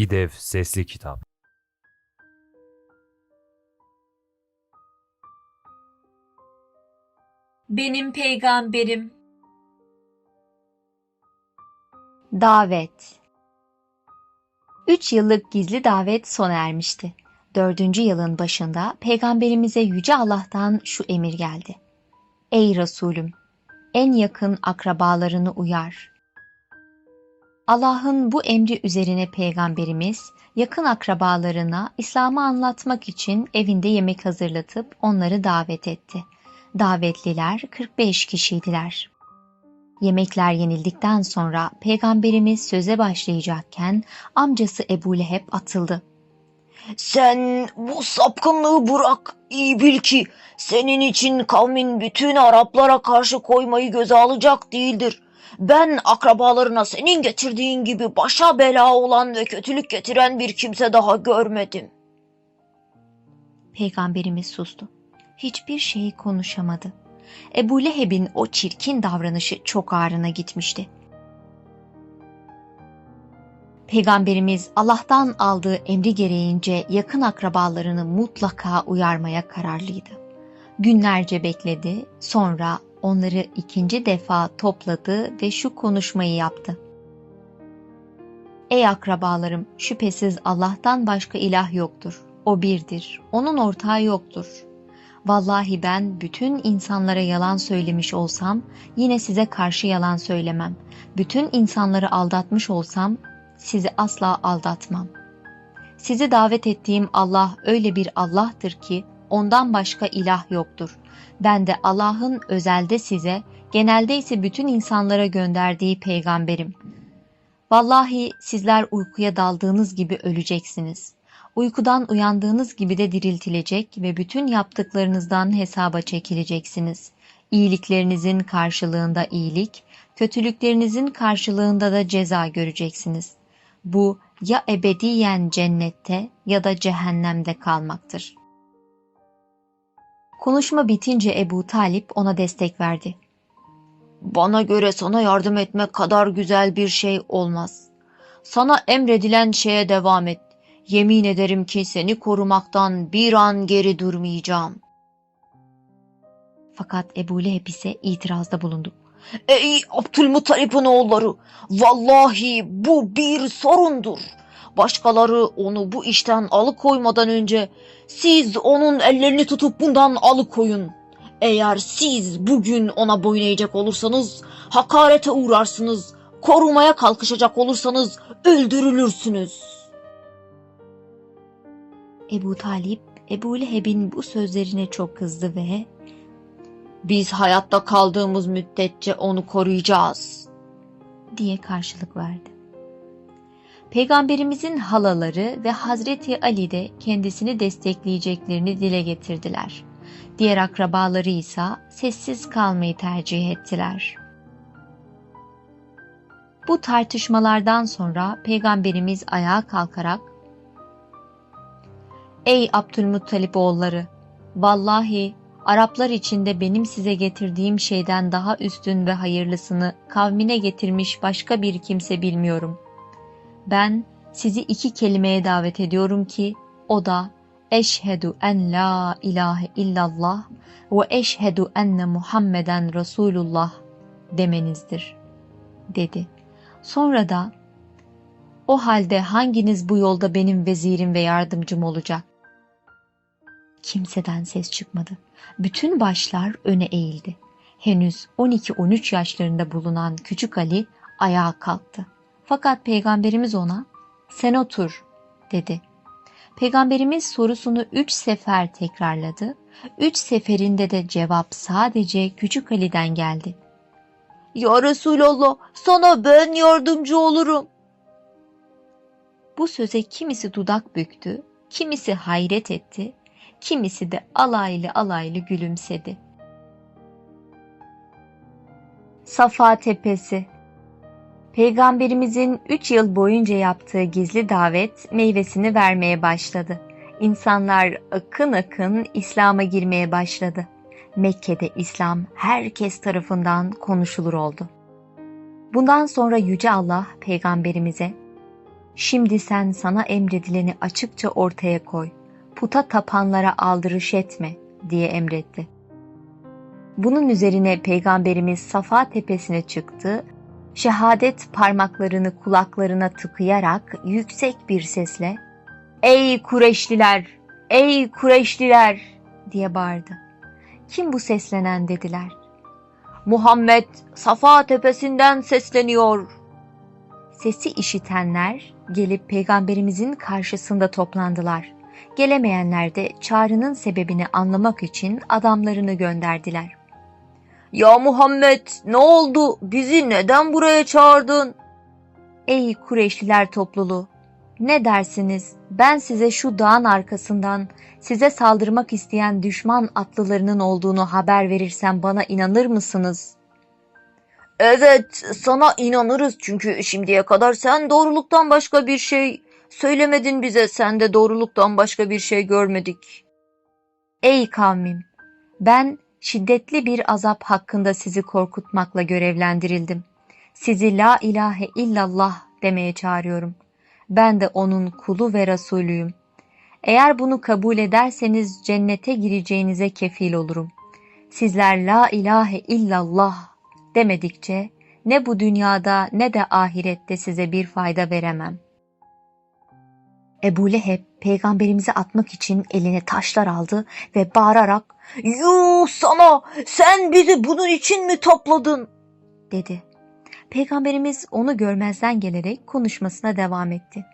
İDEV Sesli Kitap Benim peygamberim. Davet Üç yıllık gizli davet sona ermişti. Dördüncü yılın başında Peygamberimize Yüce Allah'tan şu emir geldi. Ey Resulüm! En yakın akrabalarını uyar. Allah'ın bu emri üzerine Peygamberimiz yakın akrabalarına İslam'ı anlatmak için evinde yemek hazırlatıp onları davet etti. Davetliler 45 kişiydiler. Yemekler yenildikten sonra peygamberimiz söze başlayacakken amcası Ebu Leheb atıldı. Sen bu sapkınlığı bırak. İyi bil ki senin için kavmin bütün Araplara karşı koymayı göze alacak değildir. Ben akrabalarına senin getirdiğin gibi başa bela olan ve kötülük getiren bir kimse daha görmedim. Peygamberimiz sustu. Hiçbir şey konuşamadı. Ebu Leheb'in o çirkin davranışı çok ağrına gitmişti. Peygamberimiz Allah'tan aldığı emri gereğince yakın akrabalarını mutlaka uyarmaya kararlıydı. Günlerce bekledi, sonra onları ikinci defa topladı ve şu konuşmayı yaptı. Ey akrabalarım, şüphesiz Allah'tan başka ilah yoktur. O birdir, onun ortağı yoktur. Vallahi ben bütün insanlara yalan söylemiş olsam yine size karşı yalan söylemem. Bütün insanları aldatmış olsam sizi asla aldatmam. Sizi davet ettiğim Allah öyle bir Allah'tır ki ondan başka ilah yoktur. Ben de Allah'ın özelde size, genelde ise bütün insanlara gönderdiği peygamberim. Vallahi sizler uykuya daldığınız gibi öleceksiniz. Uykudan uyandığınız gibi de diriltilecek ve bütün yaptıklarınızdan hesaba çekileceksiniz. İyiliklerinizin karşılığında iyilik, kötülüklerinizin karşılığında da ceza göreceksiniz. Bu ya ebediyen cennette ya da cehennemde kalmaktır. Konuşma bitince Ebu Talip ona destek verdi. Bana göre sana yardım etmek kadar güzel bir şey olmaz. Sana emredilen şeye devam et. Yemin ederim ki seni korumaktan bir an geri durmayacağım. Fakat Ebu Leheb ise itirazda bulundu. Ey Abdülmuttalip'in oğulları! Vallahi bu bir sorundur. Başkaları onu bu işten alıkoymadan önce siz onun ellerini tutup bundan alıkoyun. Eğer siz bugün ona boyun eğecek olursanız hakarete uğrarsınız. Korumaya kalkışacak olursanız öldürülürsünüz. Ebu Talip, Ebu Leheb'in bu sözlerine çok kızdı ve Biz hayatta kaldığımız müddetçe onu koruyacağız. diye karşılık verdi. Peygamberimizin halaları ve Hazreti Ali de kendisini destekleyeceklerini dile getirdiler. Diğer akrabaları ise sessiz kalmayı tercih ettiler. Bu tartışmalardan sonra Peygamberimiz ayağa kalkarak Ey Abdülmuttalip oğulları! Vallahi Araplar içinde benim size getirdiğim şeyden daha üstün ve hayırlısını kavmine getirmiş başka bir kimse bilmiyorum. Ben sizi iki kelimeye davet ediyorum ki o da eşhedü en la ilahe illallah ve eşhedü enne Muhammeden Resulullah demenizdir, dedi. Sonra da o halde hanginiz bu yolda benim vezirim ve yardımcım olacak? Kimseden ses çıkmadı. Bütün başlar öne eğildi. Henüz 12-13 yaşlarında bulunan küçük Ali ayağa kalktı. Fakat peygamberimiz ona sen otur dedi. Peygamberimiz sorusunu üç sefer tekrarladı. Üç seferinde de cevap sadece küçük Ali'den geldi. Ya Resulallah sana ben yardımcı olurum. Bu söze kimisi dudak büktü, kimisi hayret etti, kimisi de alaylı alaylı gülümsedi. Safa Tepesi Peygamberimizin 3 yıl boyunca yaptığı gizli davet meyvesini vermeye başladı. İnsanlar akın akın İslam'a girmeye başladı. Mekke'de İslam herkes tarafından konuşulur oldu. Bundan sonra Yüce Allah peygamberimize Şimdi sen sana emredileni açıkça ortaya koy. Puta tapanlara aldırış etme diye emretti. Bunun üzerine Peygamberimiz Safa tepesine çıktı, şehadet parmaklarını kulaklarına tıkayarak yüksek bir sesle ''Ey Kureşliler, ey Kureşliler!'' diye bağırdı. Kim bu seslenen dediler. Muhammed Safa tepesinden sesleniyor. Sesi işitenler gelip peygamberimizin karşısında toplandılar. Gelemeyenler de çağrının sebebini anlamak için adamlarını gönderdiler. Ya Muhammed ne oldu? Bizi neden buraya çağırdın? Ey Kureyşliler topluluğu! Ne dersiniz? Ben size şu dağın arkasından size saldırmak isteyen düşman atlılarının olduğunu haber verirsem bana inanır mısınız? Evet sana inanırız çünkü şimdiye kadar sen doğruluktan başka bir şey söylemedin bize. Sen de doğruluktan başka bir şey görmedik. Ey kavmim! Ben şiddetli bir azap hakkında sizi korkutmakla görevlendirildim. Sizi la ilahe illallah demeye çağırıyorum. Ben de onun kulu ve Resulüyüm. Eğer bunu kabul ederseniz cennete gireceğinize kefil olurum. Sizler la ilahe illallah demedikçe ne bu dünyada ne de ahirette size bir fayda veremem. Ebu Leheb peygamberimizi atmak için eline taşlar aldı ve bağırarak Yuh sana sen bizi bunun için mi topladın? dedi. Peygamberimiz onu görmezden gelerek konuşmasına devam etti.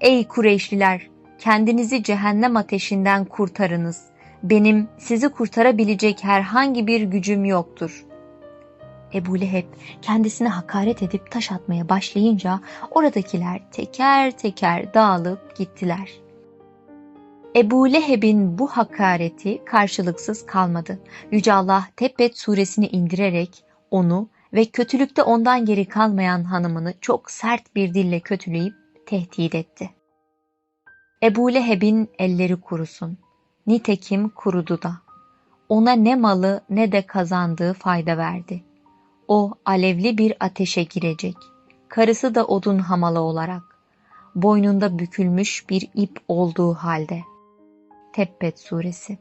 Ey Kureyşliler! Kendinizi cehennem ateşinden kurtarınız. Benim sizi kurtarabilecek herhangi bir gücüm yoktur. Ebu Leheb kendisine hakaret edip taş atmaya başlayınca oradakiler teker teker dağılıp gittiler. Ebu Leheb'in bu hakareti karşılıksız kalmadı. Yüce Allah Tebbet suresini indirerek onu ve kötülükte ondan geri kalmayan hanımını çok sert bir dille kötüleyip tehdit etti. Ebu Leheb'in elleri kurusun. Nitekim kurudu da. Ona ne malı ne de kazandığı fayda verdi. O alevli bir ateşe girecek. Karısı da odun hamalı olarak. Boynunda bükülmüş bir ip olduğu halde. Tebbet suresi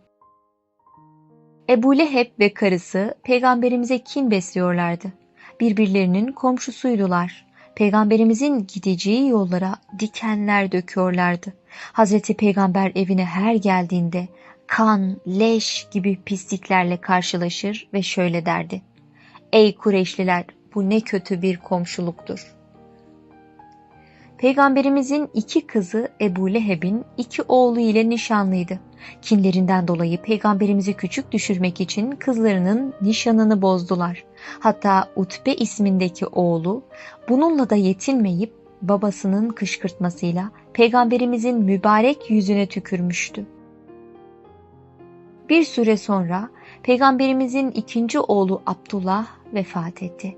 Ebu Leheb ve karısı peygamberimize kin besliyorlardı. Birbirlerinin komşusuydular. Peygamberimizin gideceği yollara dikenler döküyorlardı. Hazreti Peygamber evine her geldiğinde kan, leş gibi pisliklerle karşılaşır ve şöyle derdi. Ey Kureyşliler bu ne kötü bir komşuluktur. Peygamberimizin iki kızı Ebu Leheb'in iki oğlu ile nişanlıydı. Kinlerinden dolayı peygamberimizi küçük düşürmek için kızlarının nişanını bozdular. Hatta Utbe ismindeki oğlu bununla da yetinmeyip babasının kışkırtmasıyla peygamberimizin mübarek yüzüne tükürmüştü. Bir süre sonra peygamberimizin ikinci oğlu Abdullah vefat etti.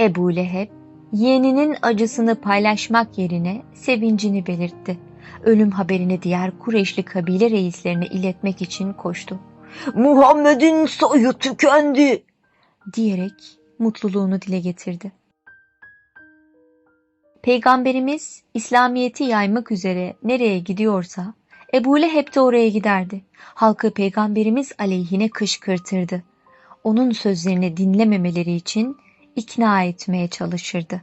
Ebu Leheb yeğeninin acısını paylaşmak yerine sevincini belirtti. Ölüm haberini diğer Kureyşli kabile reislerine iletmek için koştu. Muhammed'in soyu tükendi. Diyerek mutluluğunu dile getirdi. Peygamberimiz İslamiyet'i yaymak üzere nereye gidiyorsa Ebu Leheb de oraya giderdi. Halkı peygamberimiz aleyhine kışkırtırdı. Onun sözlerini dinlememeleri için ikna etmeye çalışırdı.